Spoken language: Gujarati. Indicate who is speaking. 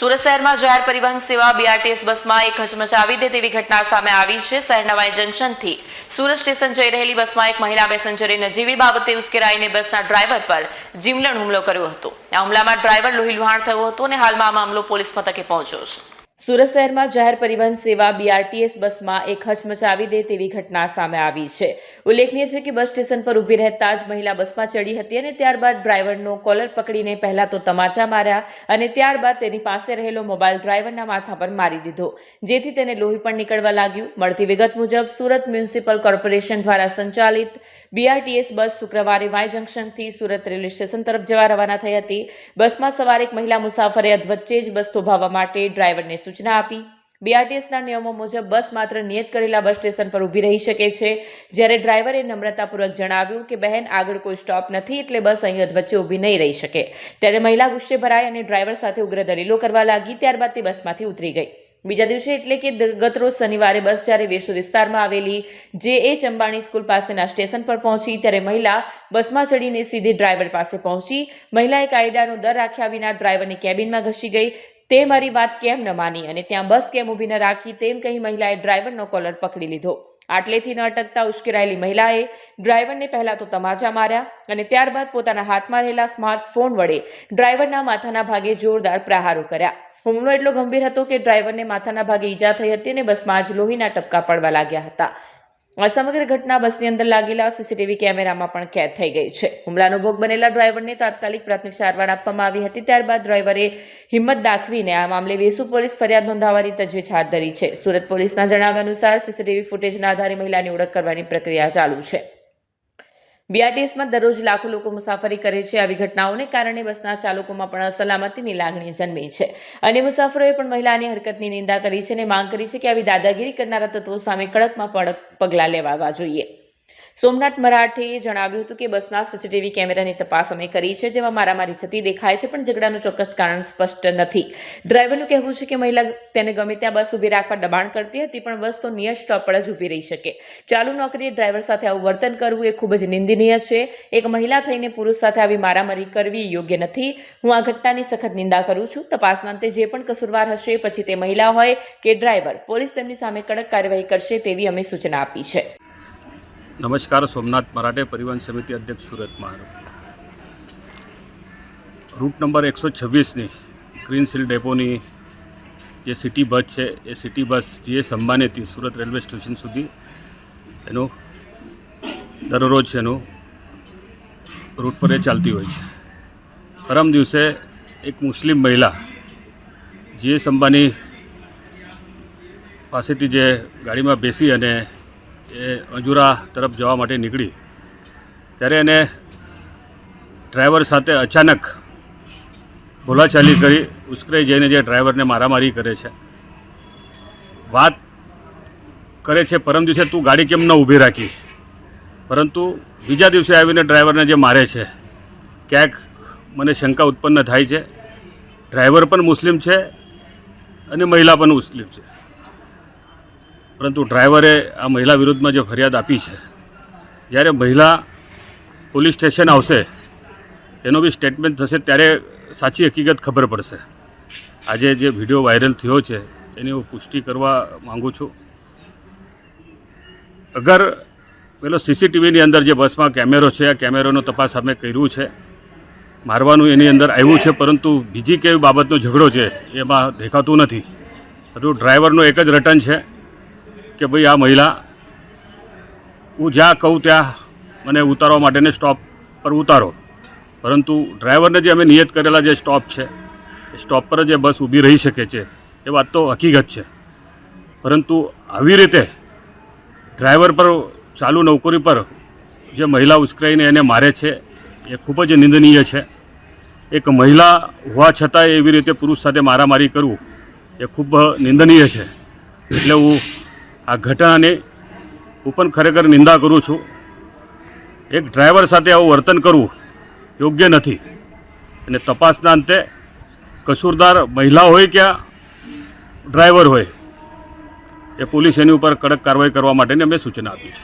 Speaker 1: સુરત શહેરમાં જાહેર પરિવહન સેવા બીઆરટીએસ બસમાં એક હચમચાવી દે તેવી ઘટના સામે આવી છે. શહેરના વાય જંકશનથી સુરત સ્ટેશન જઈ રહેલી બસમાં એક મહિલા પેસેન્જરે નજીવી બાબતે ઉશ્કેરાઈને બસના ડ્રાઈવર પર જીવલણ હુમલો કર્યો હતો. આ હુમલામાં ડ્રાઈવર લોહી થયો હતો અને હાલમાં આ મામલો પોલીસ મથકે પહોંચ્યો છે. સુરત શહેરમાં જાહેર પરિવહન સેવા બીઆરટીએસ બસમાં એક હચમચાવી દે તેવી ઘટના સામે આવી છે. ઉલ્લેખનીય છે કે બસ સ્ટેશન પર ઊભી રહેતા જ મહિલા બસમાં ચડી હતી અને ત્યારબાદ ડ્રાઈવરનો કોલર પકડીને પહેલા તો તમાચા માર્યા અને ત્યારબાદ તેની પાસે રહેલો મોબાઈલ ડ્રાઈવરના માથા પર મારી દીધો, જેથી તેને લોહી પણ નીકળવા લાગ્યું. મળતી વિગત મુજબ, સુરત મ્યુનિસિપલ કોર્પોરેશન દ્વારા સંચાલિત બીઆરટીએસ બસ શુક્રવારે વાય જંકશનથી સુરત રેલવે સ્ટેશન તરફ જવા રવાના થઈ હતી. બસમાં સવારે એક મહિલા મુસાફરે અધવચ્ચે જ બસ થોભાવવા માટે ડ્રાઈવરને સૂચના આપી. બીઆરટીએસના નિયમો મુજબ બસ માત્ર નિયત કરેલા બસ સ્ટેશન પર ઊભી રહી શકે છે. જ્યારે ડ્રાઈવરે નમ્રતાપૂર્વક જણાવ્યું કે બહેન, આગળ કોઈ સ્ટોપ નથી એટલે બસ અહીં અધવચ્ચે ઊભી નહીં રહી શકે. ત્યારે મહિલા ગુસ્સે ભરાઈ અને ડ્રાઈવર સાથે ઉગ્ર દલીલો કરવા લાગી, ત્યારબાદ તે બસમાંથી ઉતરી ગઈ. બીજા દિવસે એટલે કે ગતરોજ શનિવારે બસ જ્યારે વેસુ વિસ્તારમાં આવેલી જે એ ચંબાણી સ્કૂલ પાસેના સ્ટેશન પર પહોંચી, ત્યારે મહિલા બસમાં ચડીને સીધી ડ્રાઈવર પાસે પહોંચી. મહિલાએ કાયદાનો દર રાખ્યા વિના ડ્રાઈવરની કેબિનમાં ઘસી ગઈ. તે મારી વાત કેમ ન માની અને ત્યાં બસ કેમ ઊભી ન રાખી તેમ કહી મહિલાએ ડ્રાઈવરનો કોલર પકડી લીધો. આટલેથી ન અટકતા ઉશ્કેરાયેલી મહિલાએ ડ્રાઈવરને પહેલાં તો તમાચા માર્યા અને ત્યારબાદ પોતાના હાથમાં રહેલા સ્માર્ટફોન વડે ડ્રાઈવરના માથાના ભાગે જોરદાર પ્રહારો કર્યા. હુમલો એટલો ગંભીર હતો કે ડ્રાઈવરને માથાના ભાગે ઈજા થઈ હતી અને બસમાં જ લોહીના ટપકા પડવા લાગ્યા હતા. આ સમગ્ર ઘટના બસની અંદર લાગેલા સીસીટીવી કેમેરામાં પણ કેદ થઈ ગઈ છે. હુમલાનો ભોગ બનેલા ડ્રાઈવરને તાત્કાલિક પ્રાથમિક સારવાર આપવામાં આવી હતી. ત્યારબાદ ડ્રાઈવરે હિંમત દાખવીને આ મામલે વેસુ પોલીસ ફરિયાદ નોંધાવવાની તજવીજ હાથ ધરી છે. સુરત પોલીસના જણાવ્યા અનુસાર સીસીટીવી ફૂટેજના આધારે મહિલાની ઓળખ કરવાની પ્રક્રિયા ચાલુ છે. બીઆરટીએસમાં દરરોજ લાખો લોકો મુસાફરી કરે છે. આવી ઘટનાઓને કારણે બસના ચાલકોમાં પણ અસલામતીની લાગણી જન્મી છે. અને મુસાફરોએ પણ મહિલાની હરકતની નિંદા કરી છે અને માંગ કરી છે કે આવી દાદાગીરી કરનારા તત્વો સામે કડકમાં કડક પગલાં લેવાવા જોઈએ. સોમનાથ મરાઠીએ જણાવ્યું હતું કે બસના સીસીટીવી કેમેરાની તપાસ અમે કરી છે, જેમાં મારામારી થતી દેખાય છે, પણ ઝઘડાનું ચોક્કસ કારણ સ્પષ્ટ નથી. ડ્રાઈવરનું કહેવું છે કે મહિલા તેને ગમે ત્યાં બસ ઊભી રાખવા દબાણ કરતી હતી, પણ બસ તો નિયત સ્ટોપ પર જ ઊભી રહી શકે. ચાલુ નોકરીએ ડ્રાઈવર સાથે આવું વર્તન કરવું એ ખૂબ જ નિંદનીય છે. એક મહિલા થઈને પુરુષ સાથે આવી મારામારી કરવી યોગ્ય નથી. હું આ ઘટનાની સખત નિંદા કરું છું. તપાસના અંતે જે પણ કસૂરવાર હશે, પછી તે મહિલા હોય કે ડ્રાઈવર, પોલીસ તેમની સામે કડક કાર્યવાહી કરશે તેવી અમે સૂચના આપી છે.
Speaker 2: નમસ્કાર, સોમનાથ મરાઠે પરિવહન સમિતિ અધ્યક્ષ સુરત મારું. રૂટ નંબર એકસો છવ્વીસની ગ્રીનસીલ ડેપોની જે સિટી બસ છે, એ સિટી બસ જીએસ અંબાણીથી સુરત રેલવે સ્ટેશન સુધી એનું દરરોજ એનું રૂટ પર એ ચાલતી હોય છે. પરમ દિવસે એક મુસ્લિમ મહિલા જીએસ અંબાની પાસેથી જે ગાડીમાં બેસી અને એ અંજુરા તરફ જવા માટે નીકળી. ત્યારે એને ડ્રાઈવર સાથે અચાનક બોલાચાલી કરી ઉશ્કેરાઈ જઈને જે ડ્રાઈવરને મારામારી કરે છે. વાત કરે છે, પરમ દિવસે તું ગાડી કેમ ન ઊભી રાખી? પરંતુ બીજા દિવસે આવીને ડ્રાઈવરને જે મારે છે, ક્યાંક મને શંકા ઉત્પન્ન થાય છે. ડ્રાઈવર પણ મુસ્લિમ છે અને મહિલા પણ મુસ્લિમ છે. પરંતુ ડ્રાઈવરે આ મહિલા વિરુદ્ધમાં જે ફરિયાદ આપી છે, જ્યારે મહિલા પોલીસ સ્ટેશન આવશે, એનો બી સ્ટેટમેન્ટ થશે ત્યારે સાચી હકીકત ખબર પડશે. આજે જે વીડિયો વાયરલ થયો છે, એની હું પુષ્ટિ કરવા માગું છું. અગર પેલો સીસીટીવીની અંદર જે બસમાં કેમેરો છે, આ કેમેરોનો તપાસ અમે કર્યું છે, મારવાનું એની અંદર આવ્યું છે, પરંતુ બીજી કેવી બાબતનો ઝઘડો છે, એમાં દેખાતું નથી. હજુ ડ્રાઈવરનો એક જ રટન છે કે ભાઈ આ મહિલા, હું જ્યાં કહું ત્યાં મને ઉતારવા માટેને સ્ટોપ પર ઉતારો. પરંતુ ડ્રાઈવરને જે અમે નિયત કરેલા જે સ્ટોપ છે, એ સ્ટોપ પર જ એ બસ ઊભી રહી શકે છે, એ વાત તો હકીકત છે. પરંતુ આવી રીતે ડ્રાઈવર પર, ચાલુ નોકરી પર જે મહિલા ઉશ્કેરાઈને એને મારે છે, એ ખૂબ જ નિંદનીય છે. એક મહિલા હોવા છતાં એવી રીતે પુરુષ સાથે મારામારી કરવું, એ ખૂબ નિંદનીય છે. એટલે હું આ ઘટનાને હું પણ ખરેખર નિંદા કરું છું. એક ડ્રાઈવર સાથે આવું વર્તન કરવું યોગ્ય નથી. અને તપાસના અંતે કસૂરદાર મહિલા હોય કે ડ્રાઈવર હોય, એ પોલીસ એની ઉપર કડક કાર્યવાહી કરવા માટેની અમે સૂચના આપી છે.